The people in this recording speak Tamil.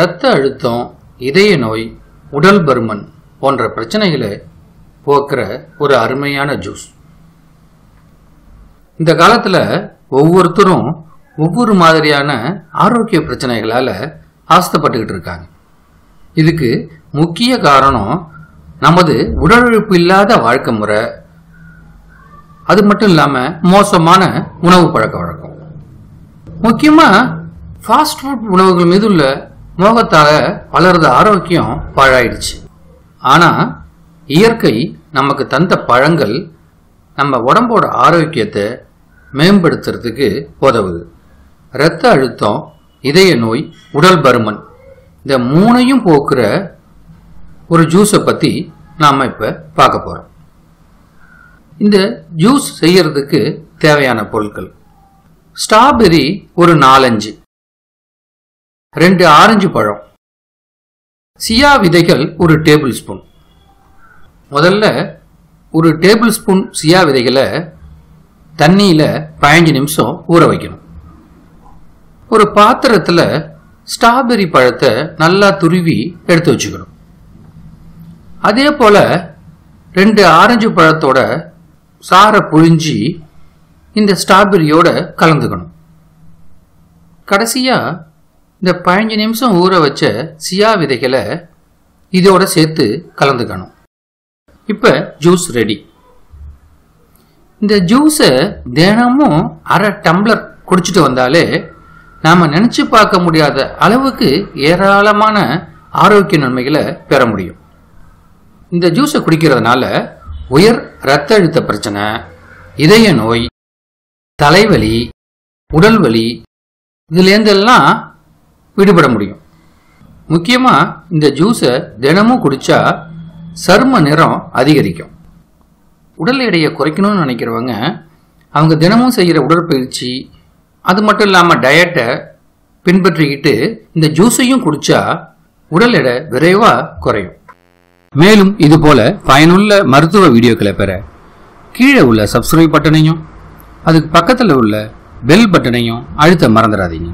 இரத்த அழுத்தம் இதய நோய் உடல் பருமன் போன்ற பிரச்சனைகளை போக்குற ஒரு அருமையான ஜூஸ் இந்த காலத்தில் ஒவ்வொருத்தரும் ஒவ்வொரு மாதிரியான ஆரோக்கிய பிரச்சனைகளால் ஆஸ்தப்பட்டுக்கிட்டு இருக்காங்க. இதுக்கு முக்கிய காரணம் நமது உடல் உழைப்பு இல்லாத வாழ்க்கை முறை. அது மட்டும் இல்லாமல் மோசமான உணவு பழக்க வழக்கம். முக்கியமாக ஃபாஸ்ட் ஃபுட் உணவுகள் மீது உள்ள மோகத்தால வளர்ந்த ஆரோக்கியம் பாழாயிடுச்சு. ஆனால் இயற்கை நமக்கு தந்த பழங்கள் நம்ம உடம்போட ஆரோக்கியத்தை மேம்படுத்துறதுக்கு உதவுது. இரத்த அழுத்தம் இதய நோய் உடல் பருமன் இந்த மூணையும் போக்குற ஒரு ஜூஸை பற்றி நாம் இப்போ பார்க்க போகிறோம் இந்த ஜூஸ் செய்யறதுக்கு தேவையான பொருட்கள். ஸ்ட்ராபெரி ஒரு நாலஞ்சு. ரெண்டு ஆரஞ்சு பழம். சியா விதைகள் ஒரு டேபிள் ஸ்பூன். முதல்ல ஒரு டேபிள் ஸ்பூன் சியா விதைகளை தண்ணியில் பதினஞ்சு நிமிஷம் ஊற வைக்கணும். ஒரு பாத்திரத்தில் ஸ்ட்ராபெரி பழத்தை நல்லா துருவி எடுத்து வச்சுக்கணும். அதே போல் ரெண்டு ஆரஞ்சு பழத்தோட சாரை புழிஞ்சி இந்த ஸ்ட்ராபெரியோட கலந்துக்கணும். கடைசியாக இந்த பதினஞ்சு நிமிஷம் ஊற வச்ச சியா விதைகளை இதோட சேர்த்து கலந்துக்கணும். இப்போ ஜூஸ் ரெடி இந்த ஜூஸை தினமும் அரை டம்ளர் குடிச்சிட்டு வந்தாலே நாம் நினச்சி பார்க்க முடியாத அளவுக்கு ஏராளமான ஆரோக்கிய நன்மைகளை பெற முடியும். இந்த ஜூஸை குடிக்கிறதுனால உயர் இரத்த அழுத்த பிரச்சனை இதய நோய் தலைவலி உடல் வலி இதுலேருந்தெல்லாம் விடுபட முடியும். முக்கியமாக இந்த ஜூஸை தினமும் குடித்தா சரும நிறம் அதிகரிக்கும். உடல் எடையை குறைக்கணும்னு நினைக்கிறவங்க அவங்க தினமும் செய்கிற உடற்பயிற்சி அது மட்டும் இல்லாமல் டயட்டை பின்பற்றிக்கிட்டு இந்த ஜூஸையும் குடித்தா உடல் எடை விரைவாக குறையும். மேலும் இது போல பயனுள்ள மருத்துவ வீடியோக்களை பெற கீழே உள்ள சப்ஸ்கிரைப் பட்டனையும் அதுக்கு பக்கத்தில் உள்ள பெல் பட்டனையும் அழுத்த மறந்துடாதீங்க.